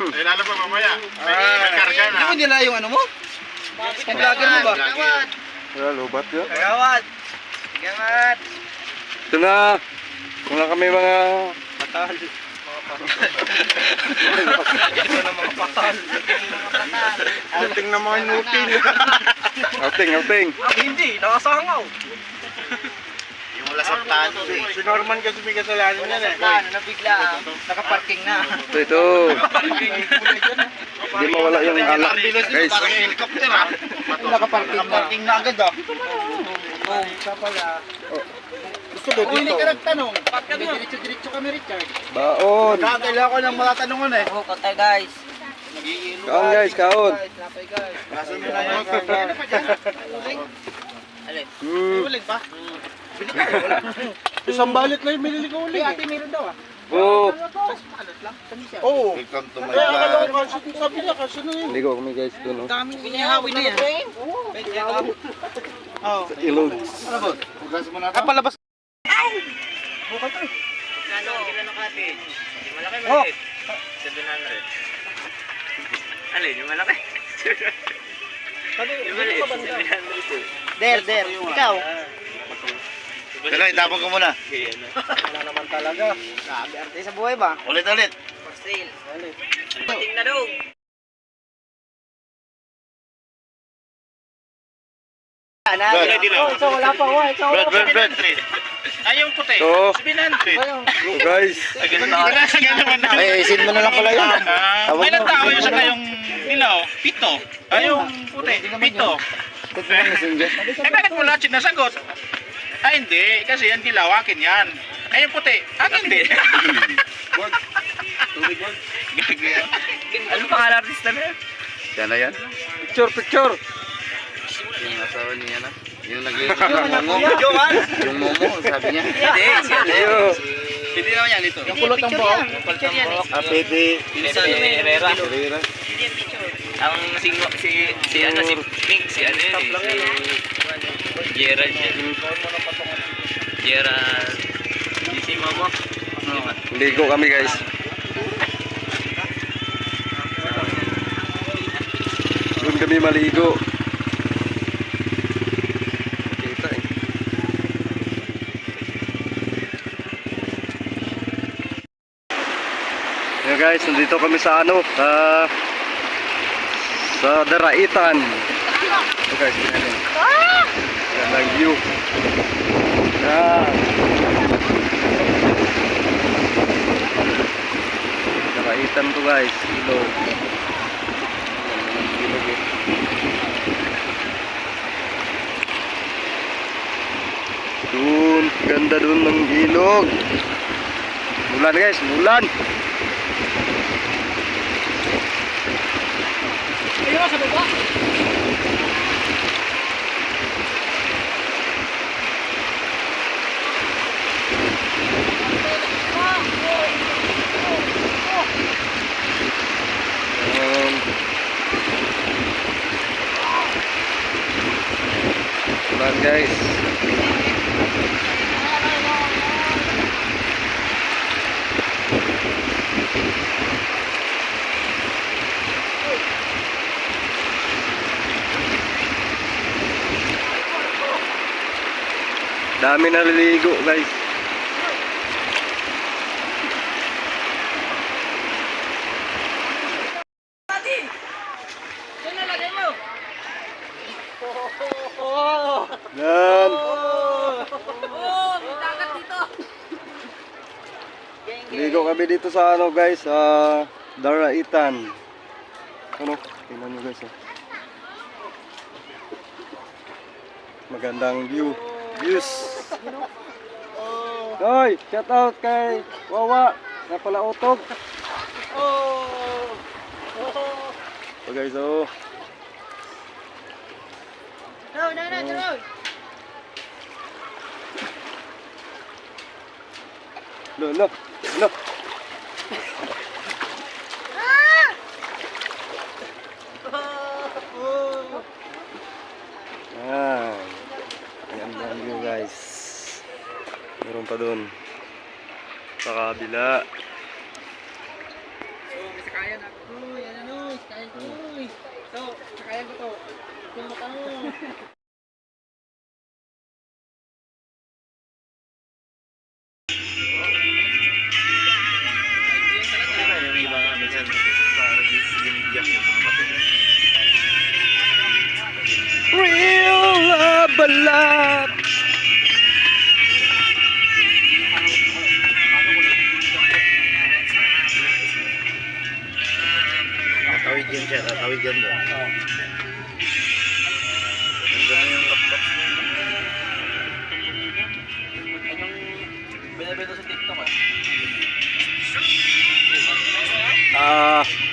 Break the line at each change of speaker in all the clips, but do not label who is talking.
Ay, lalo pa mamaya. May karga na.
Hindi mo nila yung ano mo? Yung vlogger mo ba?
Kagawad.
Wala, lubat yun.
Kagawad. Kagawad.
Ito na. Kung na kami mga...
Patal. Ito na mga patal.
Outing na mga inutil.
Outing, outing.
Hindi, nakasangaw.
Sa plano. Si Norman kasi may kasalanan yan eh.
Ano, nabigla. Nakaparking na.
Ito, ito. Hindi mawala yung alak. Guys,
Parang helicopter ha.
Nakaparking na.
Nakaparking na agad ah.
Oh, siya pala.
Gusto ko
Oh, hindi ka nagtanong. Diretso-diretso kami, Richard.
baon.
Kailangan ko ng mga tanungan eh.
Oh, katay guys.
Kaon guys, kaon.
Kaso mo na yan.
Alin?
Hmm.
Uling pa. Isang balit na yung binili ko
Hindi, ate meron daw ah.
Oh,
siya?
Oo. Welcome to my vlog. Sabi niya kasi na yun.
ligo kami guys doon. Oh.
Daming binihawi na yan.
Oo.
Sa ilog.
Hugas mo na
Ah, palabas.
Ano, kailan ang cottage? Malaki,
Oh.
maliit. 700. Alin, yung malaki? yung maliit, 700 eh.
Der, der. Ikaw.
Teka, itapon ko muna.
Wala naman talaga. Grabe, arte sa buhay ba?
Ulit, ulit.
For sale. Pating na daw.
Brad,
Oh, ikaw wala pa. Oh, ikaw wala
Brad,
pa.
Brad, Brad.
Ay, yung puti.
So,
700.
so guys.
Ay, isin mo na lang pala yun.
Ah, may ilang tao yung saka yung dilaw? Pito. Ay, yung puti. Pito. Eh, bakit mo lahat sinasagot? Ay, hindi. Kasi yung dilaw, akin yan. Ay, yung puti, akin din. Gagi. Ano pangalan artista na yan?
Yan na yan.
Picture, picture.
Yung asawa niya na. Yung nag yung momo. Yung momo, sabi niya.
Hindi, si ano?
Ayo.
Hindi naman yan ito.
Yung kulot ng buhok. Picture yan eh.
Ah, pwede.
Pinsan ni Herrera.
Herrera.
Ang si, si, si ano, si Pink, si ano yun eh. Gerald yan. Gerald. Si si Momo.
Ligo kami guys. Doon kami maligo. Kita eh. Guys, nandito kami sa ano, sa sa Daraitan. Ito guys, tingnan nyo. Gandang view. Yan. Daraitan to guys, ilog. Ilog. Dun, ganda dun ng ilog. Mulan guys, mulan.
Ayun, sa baba.
Guys. Dami naliligo guys.
Yan na, lagay mo.
Yan.
Oh, may dagat dito.
Ligo kami dito sa ano guys, sa Daraitan. Ano? Tingnan nyo guys. Oh. Magandang view. Views. Hoy, shout out kay Wawa. Napala utog.
Oh.
So guys, oh.
No, no, no, no.
Lo, lo, lo. Yan. Magandang view guys. Meron pa dun. Sa kabila. Love.
Tatawid yan siya, tatawid yan doon. Nandiyan na yung laptop.
Binabenta sa TikTok ah.
Ah.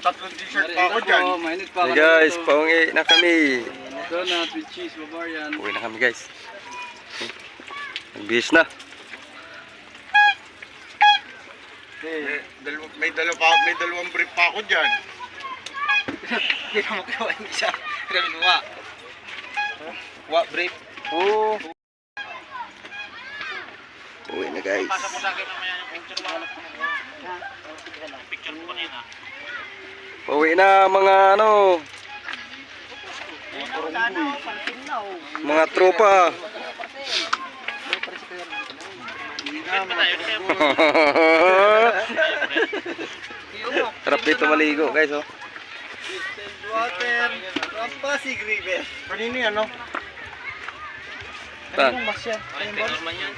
May, tatlong t-shirt pa ako dyan.
mainit
Hey guys, pauwi na kami.
Donut with cheese, Bavarian.
Uwi na kami guys. Bis na.
Eh, may, dalawa pa, may dalawang brief pa ako dyan.
Makuha yung isa. Grabe mo wa. Wa, brief.
Oh. Uwi na guys.
Pasa mo sa akin mamaya yung picture mo. Picture mo kanina.
Pauwi na mga ano. Mga tropa. Sarap dito maligo guys oh.
Water, ano? Rampasig River.
Kanino yan no?
Kanino
mas yan? Ayun ba? Yo.